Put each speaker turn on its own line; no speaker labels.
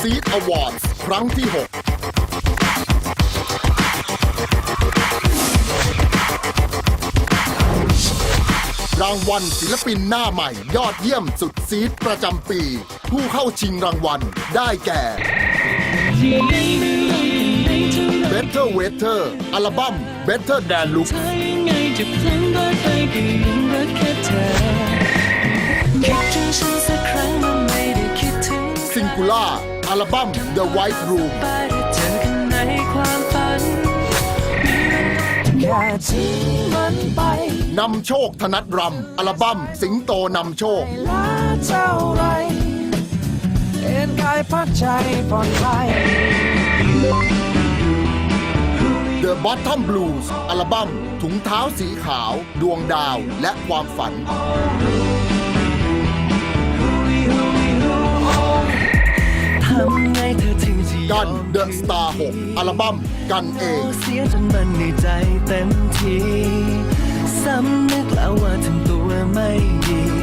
ซีดอวอร์ดครั้งที่ 6รางวัลศิลปินหน้าใหม่ยอดเยี่ยมสุดซีดประจำปี ผู้เข้าชิงรางวัลได้แก่
Better
Waiter อัลบั้ม Better Than Look เธ
อยังไงจะพลั้งพ
ลา อัลบั้ม The White Room นำโชคธนัดรำอัลบั้มสิงโตนำโชค The Bottom Blues อัลบั้มถุงเท้าสีขาว ดวงดาวและความฝัน
กันเดอะสตาร์หกอัล
บั้มกันเอง
เสียจนมันในใจเต็มทีสำนึกแล้วว่าทำตัวไม่ดี